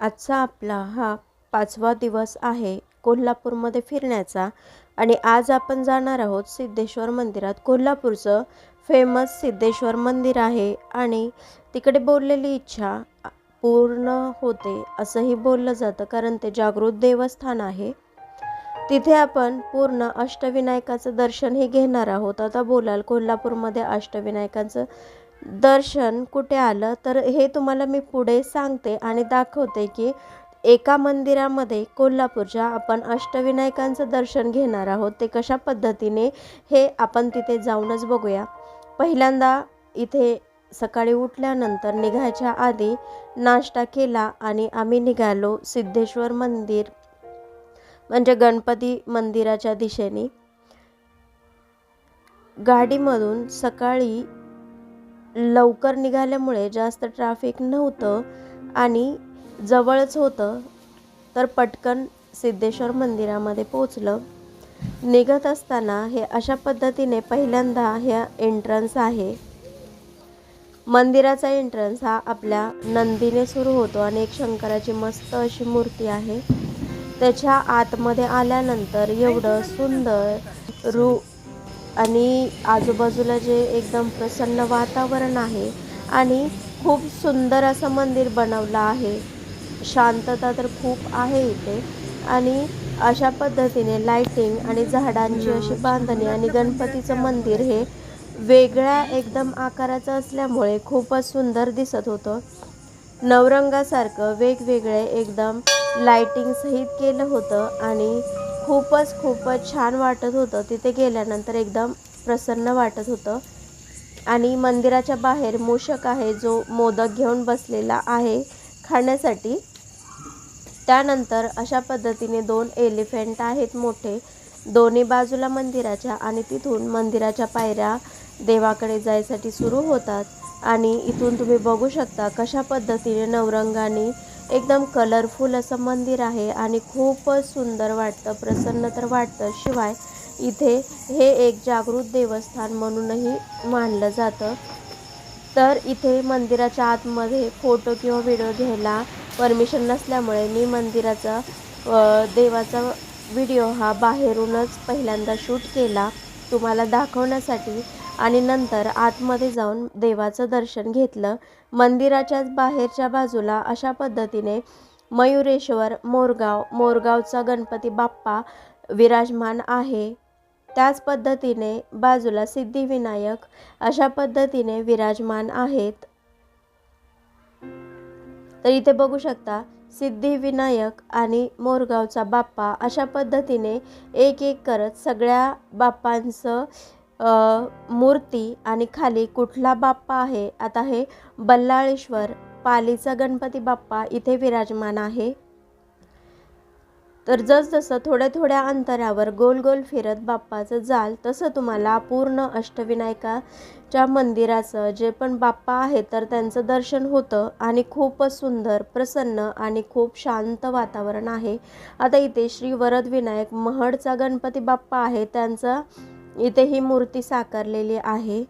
आजचा आपला हा पाचवा दिवस आहे कोल्हापूरमध्ये फिरण्याचा आणि आज आपण जाणार आहोत सिद्धेश्वर मंदिरात. कोल्हापूरचं फेमस सिद्धेश्वर मंदिर आहे आणि तिकडे बोललेली इच्छा पूर्ण होते असंही बोललं जातं कारण ते जागृत देवस्थान आहे. तिथे आपण पूर्ण अष्टविनायकाचं दर्शनही घेणार आहोत. आता बोलाल कोल्हापूरमध्ये अष्टविनायकाचं दर्शन कुठे आलं तर हे तुम्हाला मी पुढे सांगते आणि दाखवते की एका मंदिरामध्ये कोल्हापूरच्या आपण अष्टविनायकांचं दर्शन घेणार आहोत ते कशा पद्धतीने हे आपण तिथे जाऊनच बघूया. पहिल्यांदा इथे सकाळी उठल्यानंतर निघायच्या आधी नाश्ता केला आणि आम्ही निघालो सिद्धेश्वर मंदिर म्हणजे गणपती मंदिराच्या दिशेने. गाडीमधून सकाळी लवकर निघाल्यामुळे जास्त ट्रॅफिक नव्हतं आणि जवळच होतं तर पटकन सिद्धेश्वर मंदिरामध्ये पोचलं निघत असताना हे अशा पद्धतीने पहिल्यांदा ह्या एंट्रन्स आहे. मंदिराचा एंट्रन्स हा आपल्या नंदीने सुरू होतो आणि एक शंकराची मस्त अशी मूर्ती आहे. त्याच्या आतमध्ये आल्यानंतर एवढं सुंदर रू आणि आजूबाजूला जे एकदम प्रसन्न वातावरण आहे आणि खूप सुंदर असं मंदिर बनवलं आहे. शांतता तर खूप आहे इथे. आणि अशा पद्धतीने लाईटिंग आणि झाडांची अशी बांधणी आणि गणपतीचं मंदिर हे वेगळ्या एकदम आकाराचं असल्यामुळे खूपच सुंदर दिसत होतं. नवरंगासारखं वेगवेगळे एकदम लाइटिंग सहित केलं होतं आणि खूपच खूपच छान वाटत होतं. तिथे गेल्यानंतर एकदम प्रसन्न वाटत होतं. आणि मंदिराच्या बाहेर मूषक आहे जो मोदक घेऊन बसलेला आहे खाण्यासाठी. त्यानंतर अशा पद्धतीने दोन एलिफंट आहेत मोठे. दोन्ही बाजूला मंदिराच्या आणि तिथून मंदिराच्या पायऱ्या देवाकडे जायसाठी सुरू होतात. आणि इथून तुम्ही बघू शकता कशा पद्धतीने नवरंगाने एकदम कलरफुल असं मंदिर आहे आणि खूपच सुंदर वाटतं प्रसन्न तर वाटतं. शिवाय इथे हे एक जागृत देवस्थान म्हणूनही मानलं जातं. तर इथे मंदिराच्या आतमध्ये फोटो किंवा व्हिडिओ घ्यायला परमिशन नसल्यामुळे मी मंदिराचा देवाचा व्हिडिओ हा बाहेरूनच पहिल्यांदा शूट केला. तुम्हाला दाखवण्यासाठी आणि नंतर आतमध्ये जाऊन देवाचं दर्शन घेतलं. मंदिराच्याच बाहेरच्या बाजूला अशा पद्धतीने मयुरेश्वर मोरगाव मोरगावचा गणपती बाप्पा विराजमान आहे. त्याच पद्धतीने बाजूला सिद्धिविनायक अशा पद्धतीने विराजमान आहेत. तर इथे बघू शकता सिद्धिविनायक आणि मोरगावचा बाप्पा अशा पद्धतीने एक एक करत सगळ्या बाप्पांचं मूर्ती आणि खाली कुठला बाप्पा आहे? आता हे बल्लाळेश्वर पालीचा गणपती बाप्पा इथे विराजमान आहे. तर जसजसं थोड्या थोड्या अंतरावर गोल गोल फिरत बाप्पाचं जाल तसं तुम्हाला पूर्ण अष्टविनायकाच्या मंदिराचं जे पण बाप्पा आहे तर त्यांचं दर्शन होतं आणि खूपच सुंदर प्रसन्न आणि खूप शांत वातावरण आहे. आता इथे श्री वरदविनायक महडचा गणपती बाप्पा आहे त्यांचा इथे ही मूर्ती साकारलेली आहे.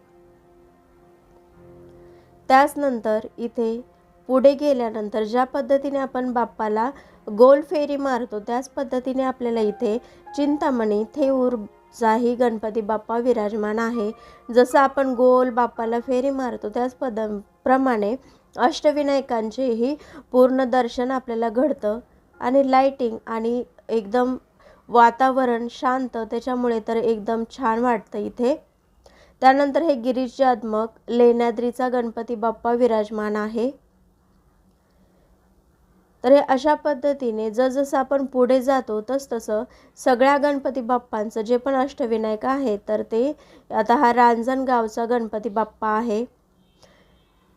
त्याचनंतर इथे पुढे गेल्यानंतर ज्या पद्धतीने आपण बाप्पाला गोल फेरी मारतो त्याच पद्धतीने आपल्याला इथे चिंतामणी थेऊरचाही गणपती बाप्पा विराजमान आहे. जसं आपण गोल बाप्पाला फेरी मारतो त्याच पद प्रमाणे अष्टविनायकांचेही पूर्ण दर्शन आपल्याला घडतं. आणि लाईटिंग आणि एकदम वातावरण शांत त्याच्यामुळे तर एकदम छान वाटतं इथे. त्यानंतर हे गिरीजात्मक लेण्याद्रीचा गणपती बाप्पा विराजमान आहे. तर हे अशा पद्धतीने जसजसं आपण पुढे जातो तसतसं सगळ्या गणपती बाप्पांचं जे पण अष्टविनायक आहे तर ते आता हा रांजणगावचा गणपती बाप्पा आहे.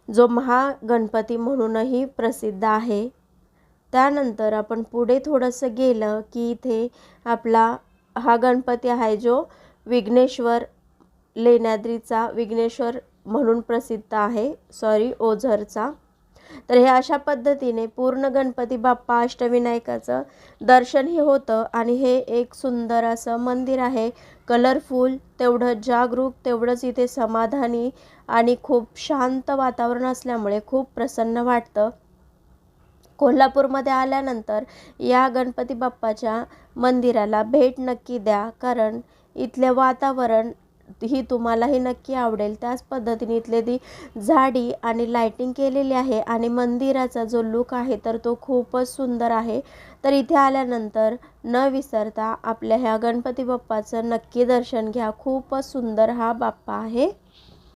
जो महागणपती म्हणूनही प्रसिद्ध आहे. त्यानंतर आपण पुढे थोडंसं गेलं की इथे आपला हा गणपती आहे जो विघ्नेश्वर लेण्याद्रीचा विघ्नेश्वर म्हणून प्रसिद्ध आहे सॉरी ओझरचा. तर हे अशा पद्धतीने पूर्ण गणपती बाप्पा अष्टविनायकाचं दर्शनही होतं आणि हे एक सुंदर असं मंदिर आहे. कलरफुल तेवढं जागरूक तेवढंच इथे समाधानी आणि खूप शांत वातावरण असल्यामुळे खूप प्रसन्न वाटतं. कोल्हापूरमध्ये आल्यानंतर या गणपती बाप्पाच्या मंदिराला भेट नक्की द्या. कारण इथले वातावरण ही तुम्हालाही नक्की आवडेल. त्याच पद्धतीने इथले ती झाडी आणि लायटिंग केलेली आहे आणि मंदिराचा जो लुक आहे तर तो खूपच सुंदर आहे. तर इथे आल्यानंतर न विसरता आपल्या ह्या गणपती बाप्पाचं नक्की दर्शन घ्या. खूपच सुंदर हा बाप्पा आहे.